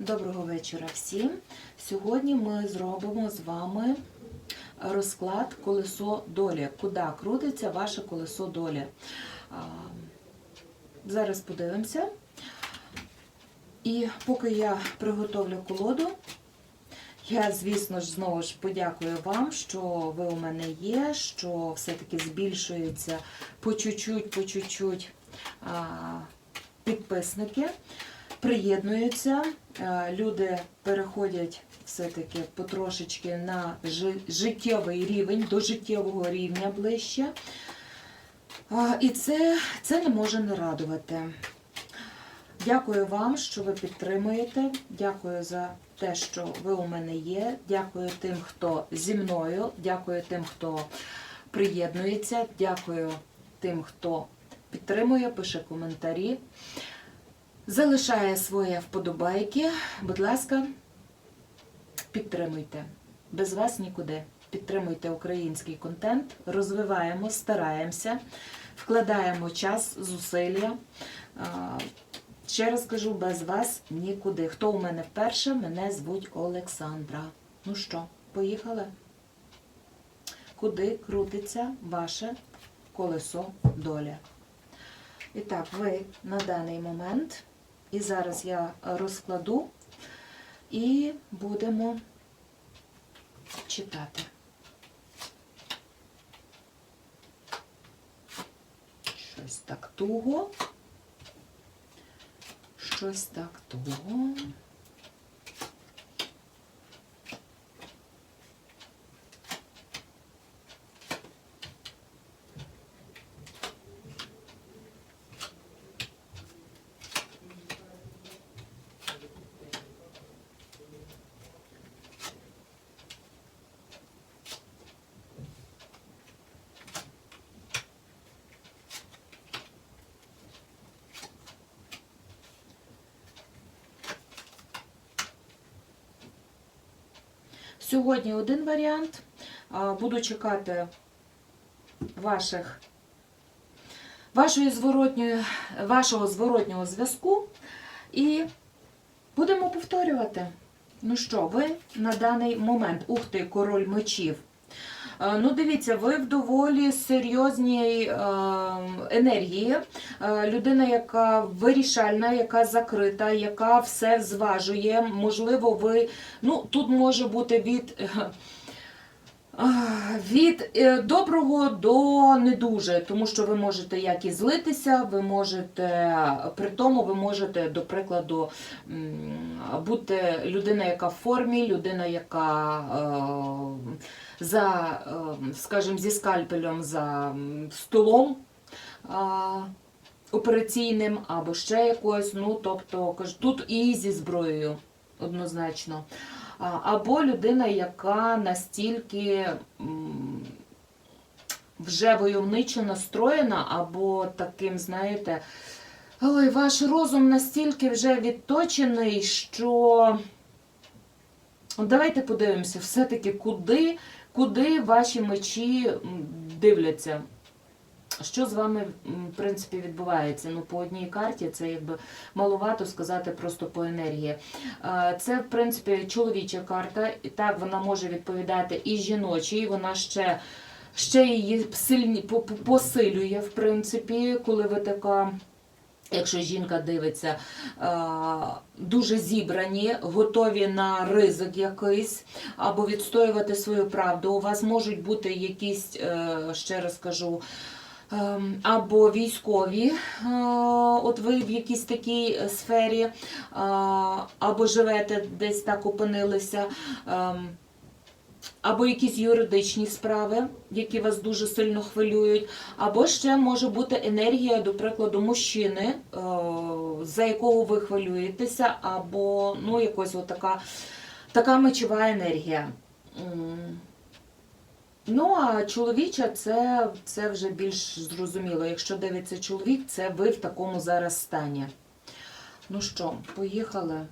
Доброго вечора всім. Сьогодні ми зробимо з вами розклад колесо долі. Куди крутиться ваше колесо долі? Зараз подивимося. І поки я приготовлю колоду, я, звісно ж, знову ж подякую вам, що ви у мене є, що все-таки збільшується по чуть-чуть, по чуть-чуть підписники приєднуються, е, люди переходять все-таки потрошечки на життєвий рівень, до життєвого рівня ближче. І це, це не може не радувати. Дякую вам, що ви підтримуєте. Дякую за те, що ви у мене є. Дякую тим, хто зі мною. Дякую тим, хто приєднується. Дякую тим, хто підтримує, пише коментарі. Залишає своє вподобайки. Будь ласка, підтримуйте. Без вас нікуди. Підтримуйте український контент, розвиваємо, стараємося, вкладаємо час, зусилля. Ще раз кажу, без вас нікуди. Хто у мене вперше, мене звуть Олександра. Ну що, поїхали? Куди крутиться ваше колесо долі? І так, ви на даний момент, і зараз я розкладу і будемо читати. Щось так туго. Щось так туго. Сьогодні один варіант. Буду чекати ваших, вашої зворотньої, вашого зворотнього зв'язку і будемо повторювати. Ну що, ви на даний момент, ух ти, король мечів. Е, Ну, дивіться, ви в доволі серйозній е, енергії. Е, людина, яка вирішальна, яка закрита, яка все зважує. Можливо, ви. Ну, тут може бути від. від доброго до не дуже, тому що ви можете як і злитися, ви можете, при тому ви можете, до прикладу, бути людина, яка в формі, людина, яка за, е, скажімо, зі скальпелем за столом операційним або ще якось. Ну, тобто, кажу, тут і зі зброєю однозначно. Або людина, яка настільки вже войовничо настроєна, або таким, знаєте, ой, ваш розум настільки вже відточений, що давайте подивимося, все-таки куди, куди ваші мечі дивляться. Що з вами, в принципі, відбувається? Ну, по одній карті це якби маловато сказати просто по енергії. Це, в принципі, чоловіча карта. І так, вона може відповідати і жіночій, вона ще, ще її сильні, по- по- посилює, в принципі, коли ви така. Якщо жінка дивиться, е, дуже зібрані, готові на ризик якийсь, або відстоювати свою правду. У вас можуть бути якісь, е, ще раз кажу, ем, або військові, е, от ви в якійсь такій сфері, або живете десь так опинилися. Або якісь юридичні справи, які вас дуже сильно хвилюють, або ще може бути енергія, до прикладу, мужчини, е, за якого ви хвилюєтеся, або ну, якось така, така мечова енергія. Ну, а чоловіча це, це вже більш зрозуміло. Якщо дивиться чоловік, це ви в такому зараз стані. Ну що, поїхали.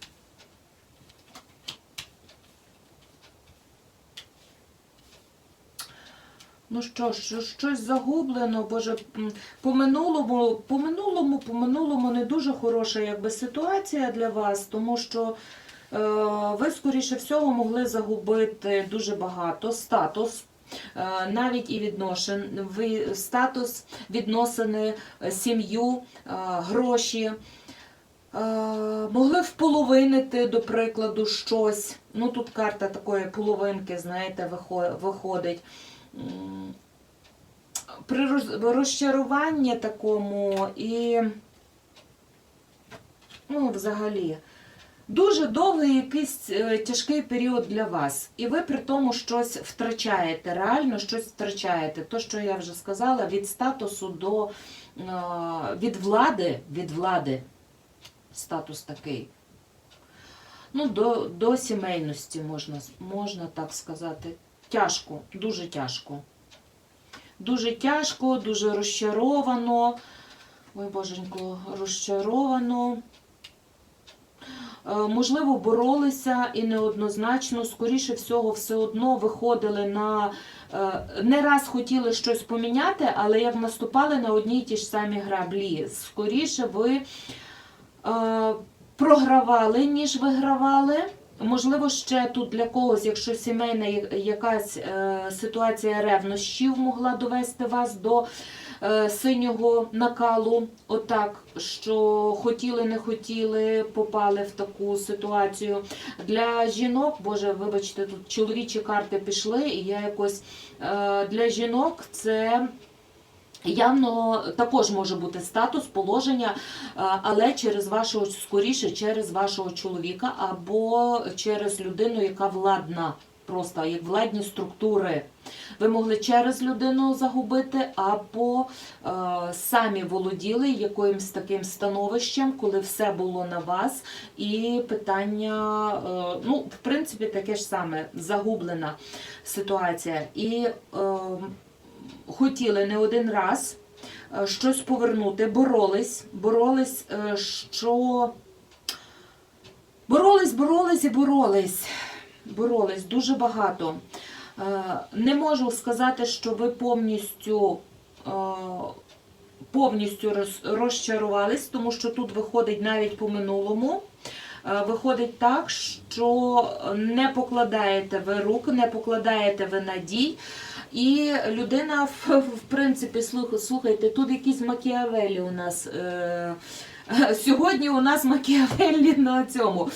Ну що ж, щось загублено, боже, по минулому, по минулому, по минулому не дуже хороша якби, ситуація для вас, тому що е, ви, скоріше всього, могли загубити дуже багато статус. е, Навіть і відношен, статус, відносини, е, сім'ю, е, гроші. Могли вполовинити, до прикладу, щось. Ну, тут карта такої половинки, знаєте, виходить. При розчаруванні такому і, ну, взагалі, дуже довгий якийсь е, тяжкий період для вас. І ви при тому щось втрачаєте, реально щось втрачаєте. То, що я вже сказала, від статусу до е, від влади, від влади статус такий. Ну, до, до сімейності можна, можна так сказати. Тяжко, дуже тяжко. Дуже тяжко, дуже розчаровано. Ой, боженько, розчаровано. Е, Можливо, боролися і неоднозначно, скоріше всього, все одно виходили на. е, Не раз хотіли щось поміняти, але як наступали на одні й ті ж самі граблі. Скоріше ви е, програвали, ніж вигравали. Можливо, ще тут для когось, якщо сімейна якась е, ситуація ревнощів могла довести вас до е, синього накалу, отак, що хотіли, не хотіли, попали в таку ситуацію. Для жінок, боже, вибачте, тут чоловічі карти пішли, і я якось е, для жінок це. Явно також може бути статус, положення, е, але через вашого скоріше через вашого чоловіка або через людину, яка владна, просто як владні структури. Ви могли через людину загубити, або е, самі володіли якимось таким становищем, коли все було на вас, і питання, е, ну, в принципі, таке ж саме загублена ситуація. І е, хотіли не один раз е, щось повернути, боролись, боролись, е, що боролись, боролись і боролись. Боролись дуже багато. Е, Не можу сказати, що ви повністю. Повністю розчарувались, тому що тут виходить навіть по минулому. Е, Виходить так, що не покладаєте ви рук, не покладаєте ви надій, і людина, в, принципі, слухайте, тут якісь Макіавелі у нас. Е, Сьогодні у нас Макіавеллі на цьому,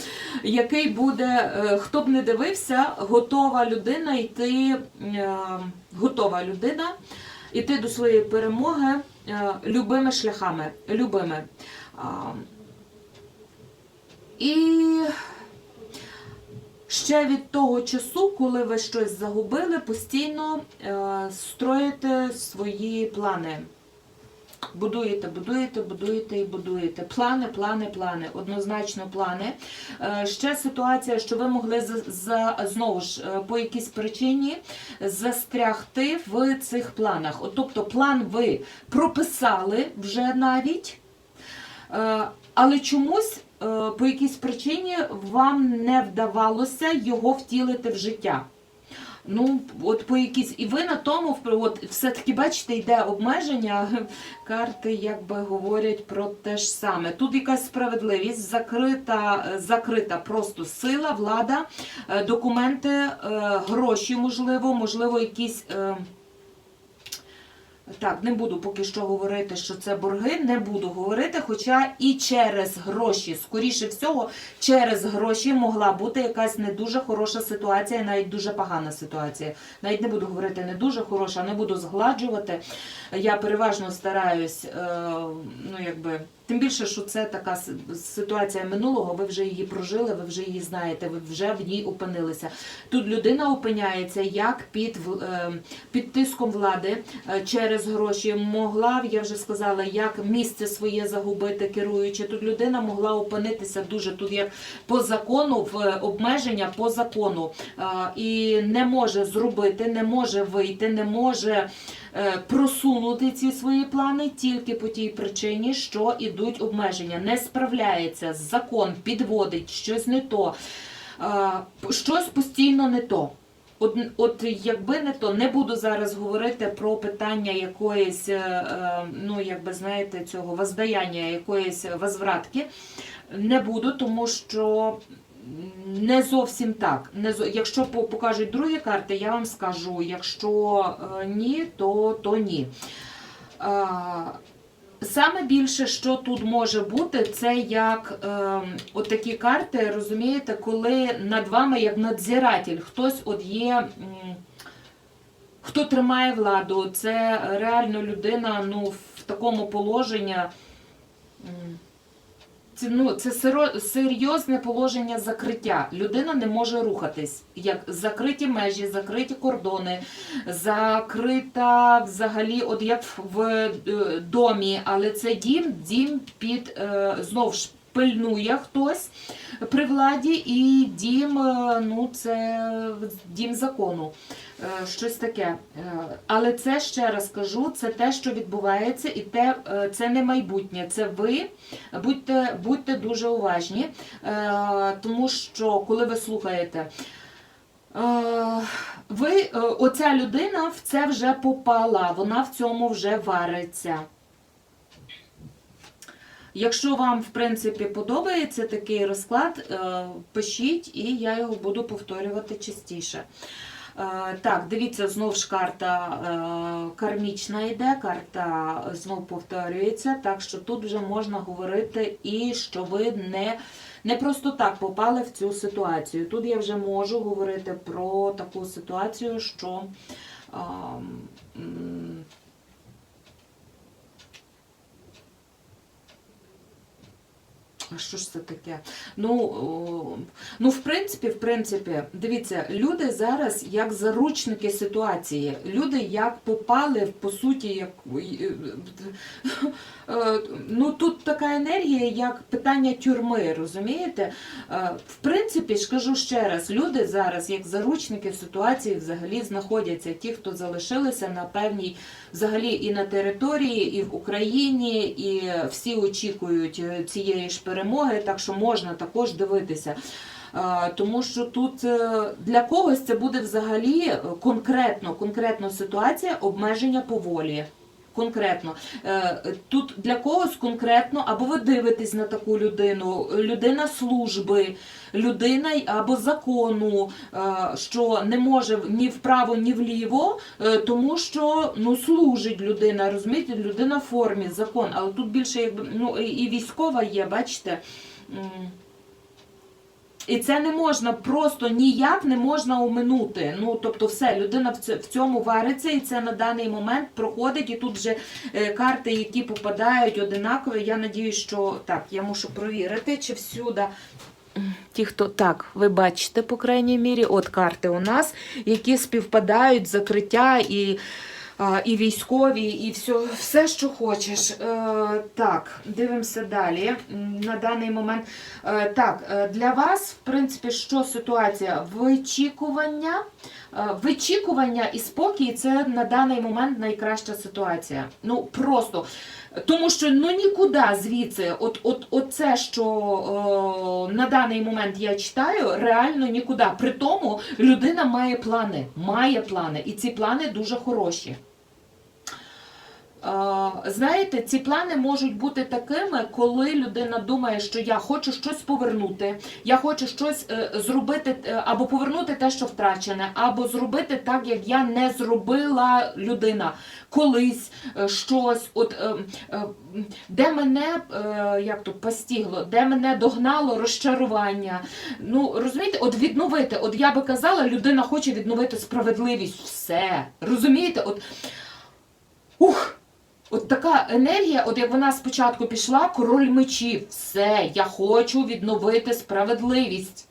який буде, е, хто б не дивився, готова людина йти, готова людина йти до своєї перемоги любими шляхами. Любими. І ще від того часу, коли ви щось загубили, постійно е, строїте свої плани. Будуєте, будуєте, будуєте і будуєте. Плани, плани, плани. Однозначно плани. Е, Ще ситуація, що ви могли за, за знову ж е, по якійсь причині застрягти в цих планах. От, тобто план ви прописали вже навіть, але чомусь по якійсь причині вам не вдавалося його втілити в життя. Ну, от по якійсь, і ви на тому от все-таки бачите, йде обмеження. Карти якби говорять про те ж саме. Тут якась справедливість, закрита, е, закрита просто сила, влада, е, документи, е, гроші, можливо, можливо, якісь. Так, не буду поки що говорити, що це борги, не буду говорити, хоча і через гроші, скоріше всього, через гроші могла бути якась не дуже хороша ситуація, навіть дуже погана ситуація. Навіть не буду говорити не дуже хороша, не буду згладжувати. Я переважно стараюсь, е, ну якби. Тим більше, що це така ситуація минулого, ви вже її прожили, ви вже її знаєте, ви вже в ній опинилися. Тут людина опиняється як під, е, під тиском влади е, через гроші. Могла, я вже сказала, як місце своє загубити, керуючи. Тут людина могла опинитися дуже тут, як по закону, в обмеження по закону. Е, І не може зробити, не може вийти, не може просунути ці свої плани тільки по тій причині, що ідуть обмеження. Не справляється закон, підводить щось не то, е, щось постійно не то. От, от якби не то, не буду зараз говорити про питання якоїсь, е, е, ну якби знаєте, цього воздаяння, якоїсь возвратки. Не буду, тому що не зовсім так. Не Якщо покажуть другі карти, я вам скажу. Якщо е, ні, то, то ні. Е, Саме більше, що тут може бути, це як е, от такі карти, розумієте, коли над вами як надзиратель, хтось от є, хто тримає владу. Це реально людина ну, в такому положенні. Ну, це серйозне положення закриття. Людина не може рухатись. Як закриті межі, закриті кордони, закрита взагалі, от як в е, домі, але це дім, дім під е, знов ж пильнує хтось при владі, і дім, е, ну це дім закону. Е, Щось таке. Е, Але це ще раз кажу, це те, що відбувається, і те, е, це не майбутнє. Це ви. Будьте, будьте дуже уважні, тому що коли ви слухаєте. Ви, оця людина в це вже попала, вона в цьому вже вариться. Якщо вам, в принципі, подобається такий розклад, пишіть, і я його буду повторювати частіше. Е, Так, дивіться, знову ж карта е, кармічна йде, карта знов повторюється, так що тут вже можна говорити і що ви не, не просто так попали в цю ситуацію. Тут я вже можу говорити про таку ситуацію, що а, м, А що ж це таке? Ну, ну, в принципі, в принципі, дивіться, люди зараз як заручники ситуації. Люди як попали, по суті, як. е, Ну, тут така енергія, як питання тюрми, розумієте? Е, В принципі, ж кажу ще раз, люди зараз, як заручники ситуації, взагалі знаходяться. Ті, хто залишилися на певній, взагалі і на території, і в Україні, і всі очікують е, цієї ж перемоги, так що можна також дивитися. Е, Тому що тут е, для когось це буде взагалі е, конкретно, конкретно ситуація обмеження поволі. Конкретно. Е, Тут для когось конкретно, або ви дивитесь на таку людину, людина служби, людина або закону, е, що не може ні вправо, ні вліво, е, тому що ну, служить людина, розумієте, людина в формі, закон. Але тут більше якби ну, і військова є, бачите. І це не можна просто ніяк не можна оминути. Ну тобто, все, людина в цьому вариться, і це на даний момент проходить. І тут вже е, карти, які попадають одинакові. Я надію, що так, я мушу провірити, чи всюди. Ті, хто так, ви бачите, по крайній мірі, от карти у нас, які співпадають, закриття і, і військові, і все, все, що хочеш. Е, так, дивимося далі. На даний момент. Е, так, е, для вас, в принципі, що ситуація? Вичікування. Вичікування і спокій це на даний момент найкраща ситуація. Ну просто. Тому що ну нікуди звідси, от, от, от це, що о, на даний момент я читаю, реально нікуди. При тому людина має плани, має плани, і ці плани дуже хороші. Знаєте, ці плани можуть бути такими, коли людина думає, що я хочу щось повернути, я хочу щось е, зробити е, або повернути те, що втрачене, або зробити так, як я не зробила людина колись е, щось, от де мене як то постігло, де мене догнало розчарування. Ну розумієте, от відновити, от я би казала, людина хоче відновити справедливість, все розумієте, от. От така енергія, от як вона спочатку пішла, король мечів, все, я хочу відновити справедливість.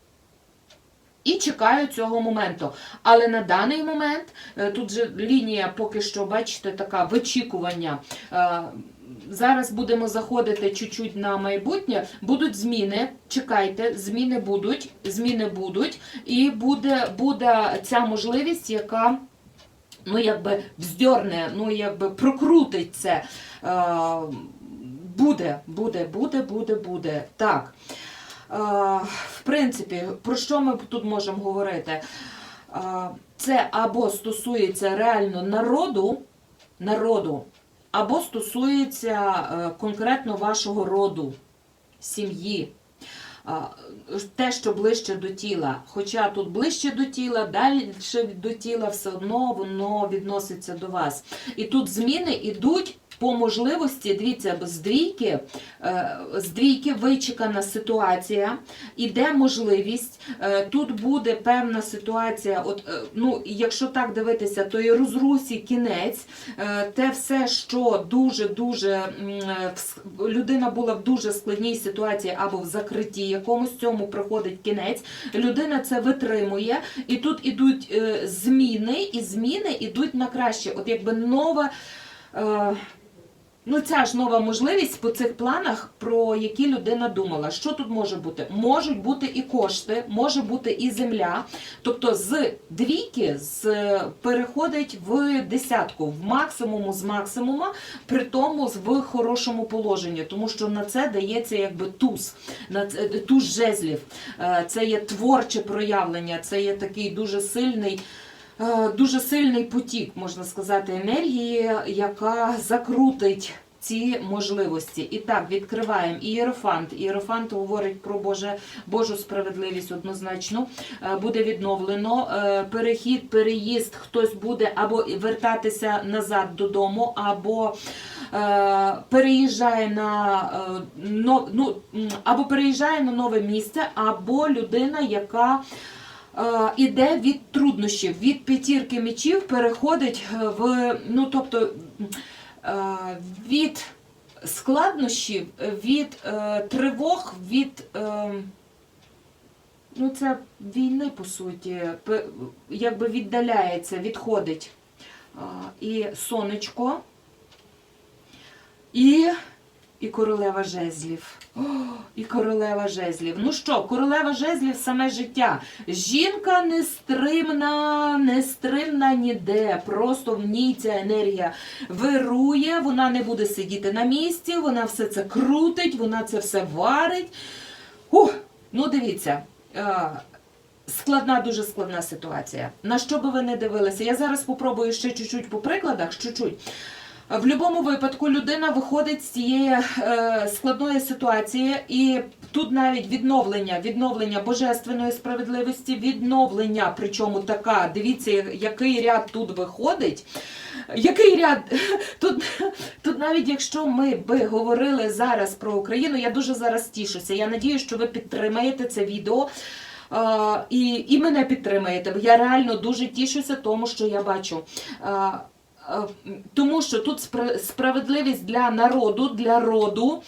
І чекаю цього моменту. Але на даний момент е, тут же лінія поки що, бачите, така вичікування. Е, Зараз будемо заходити чуть-чуть на майбутнє. Будуть зміни. Чекайте, зміни будуть, зміни будуть, і буде, буде ця можливість, яка ну якби вздьорне, ну якби прокрутить це. Е, буде, буде, буде, буде, буде. Так. Е, в принципі, про що ми тут можемо говорити? Е, це або стосується реально народу, народу, або стосується е, конкретно вашого роду, сім'ї. Те, що ближче до тіла. Хоча тут ближче до тіла, далі до тіла, все одно воно відноситься до вас. І тут зміни йдуть. По можливості, дивіться, з двійки, е, з двійки вичекана ситуація, іде можливість, е, тут буде певна ситуація. От, е, ну, якщо так дивитися, то і розрусі кінець, те все, що дуже-дуже людина була в дуже складній ситуації або в закритті якомусь цьому приходить кінець, людина це витримує, і тут ідуть зміни, і зміни йдуть на краще. От якби нова. Е, Ну, ця ж нова можливість по цих планах, про які людина думала. Що тут може бути? Можуть бути і кошти, може бути і земля. Тобто з двійки з, переходить в десятку, в максимуму з максимума, при тому в хорошому положенні, тому що на це дається якби туз, на туз жезлів. Е, Це є творче проявлення, це є такий дуже сильний. Е, дуже сильний потік, можна сказати, енергії, яка закрутить ці можливості. І так, відкриваємо ієрофант. Ієрофант говорить про Боже, Божу справедливість однозначно. Е, Буде відновлено е, перехід, переїзд, хтось буде або вертатися назад додому, або переїжджає на ну, або переїжджає на нове місце, або людина, яка іде від труднощів, від п'ятірки мечів переходить е, в ну тобто е, від складнощів, від е, тривог, від е, ну це війни по суті, якби віддаляється, відходить. І сонечко, і, і королева жезлів. О, і королева жезлів. Ну що, королева жезлів саме життя. Жінка нестримна, нестримна ніде. Просто в ній ця енергія вирує, вона не буде сидіти на місці, вона все це крутить, вона це все варить. Ух, ну дивіться. е, Складна, дуже складна ситуація. На що би ви не дивилися? Я зараз попробую ще чуть-чуть по прикладах, чуть-чуть. В будь-якому випадку людина виходить з цієї е, складної ситуації, і тут навіть відновлення, відновлення божественної справедливості, відновлення, причому така, дивіться, який ряд тут виходить. Який ряд? Тут, тут навіть якщо ми би говорили зараз про Україну, я дуже зараз тішуся. Я надію, що ви підтримаєте це відео. А, і, і мене підтримаєте. Я реально дуже тішуся тому, що я бачу. А, тому що тут спра- справедливість для народу, для роду,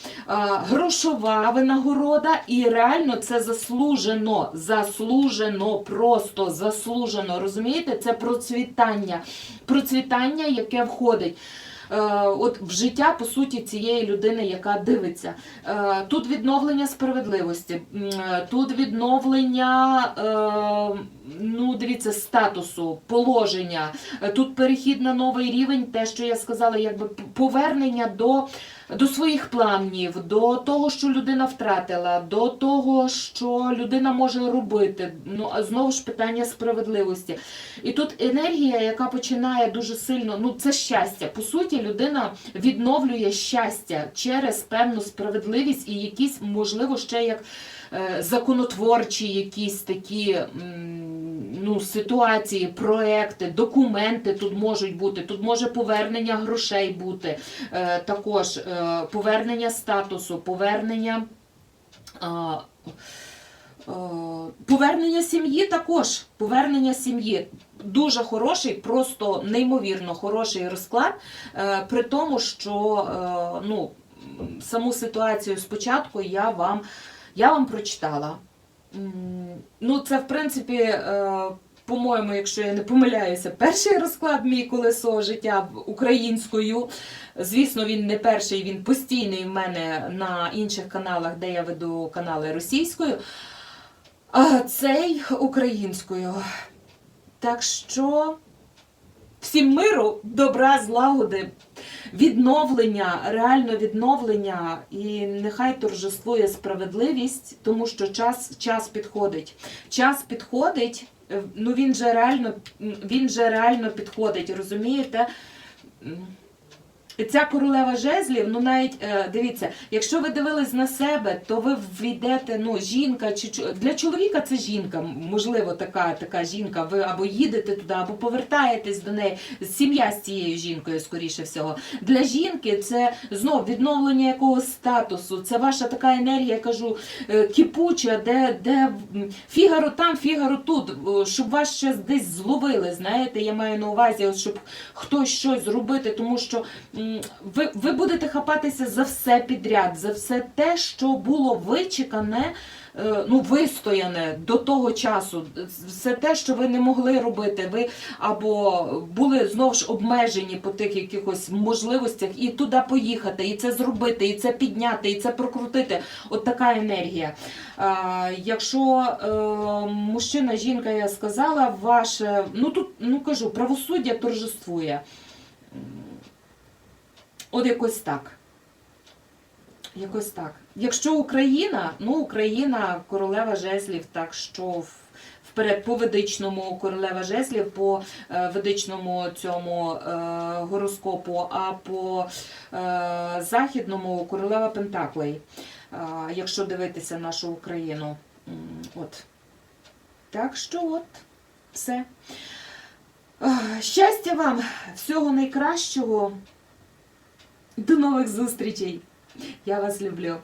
грошова винагорода, і реально це заслужено, заслужено, просто заслужено. Розумієте? Це процвітання, процвітання, яке входить. Е, От в життя по суті цієї людини, яка дивиться. Е, Тут відновлення справедливості, е, тут відновлення, ну дивіться, статусу, положення. Тут перехід на новий рівень, те, що я сказала, якби повернення до, до своїх планів, до того, що людина втратила, до того, що людина може робити. Ну а знову ж питання справедливості. І тут енергія, яка починає дуже сильно, ну це щастя. По суті, людина відновлює щастя через певну справедливість і якісь, можливо, ще як законотворчі якісь такі ну, ситуації, проекти, документи тут можуть бути. Тут може повернення грошей бути, е, також е, повернення статусу, повернення. Е, Повернення сім'ї також. Повернення сім'ї дуже хороший, просто неймовірно хороший розклад. е, При тому, що е, ну, саму ситуацію спочатку я вам, я вам прочитала. Ну, це в принципі. е, По-моєму, якщо я не помиляюся, перший розклад мій колесо життя українською. Звісно, він не перший, він постійний в мене на інших каналах, де я веду канали російською. А цей українською. Так що всім миру, добра, злагоди, відновлення, реально відновлення, і нехай торжествує справедливість, тому що час, час підходить. Час підходить, е, ну він же реально, він же реально підходить, розумієте? Ця королева жезлів, ну навіть е, дивіться, якщо ви дивились на себе, то ви війдете, ну, жінка чи для чоловіка це жінка, можливо, така, така жінка. Ви або їдете туди, або повертаєтесь до неї. Сім'я з цією жінкою, скоріше всього. Для жінки це знов відновлення якогось статусу. Це ваша така енергія, я кажу, е, кипуча, де, де фігаро там, фігаро тут, щоб вас ще десь зловили. Знаєте, я маю на увазі, щоб хтось щось зробити, тому що ви, ви будете хапатися за все підряд, за все те, що було вичекане. е, Ну, вистояне до того часу, все те, що ви не могли робити, ви або були знову ж обмежені по тих якихось можливостях, і туди поїхати, і це зробити, і це підняти, і це прокрутити. От така енергія. Якщо е, мужчина, жінка, я сказала, ваше, ну тут ну кажу, правосуддя торжествує. От якось так. Якось так. Якщо Україна, ну Україна королева жезлів, так що в- вперед по ведичному королева жезлів, по е, ведичному цьому е, гороскопу, а по е, західному королева Пентаклей, е, якщо дивитися нашу Україну. От. Так що от, все. Щастя вам, всього найкращого. До нових зустрічей. Я вас люблю.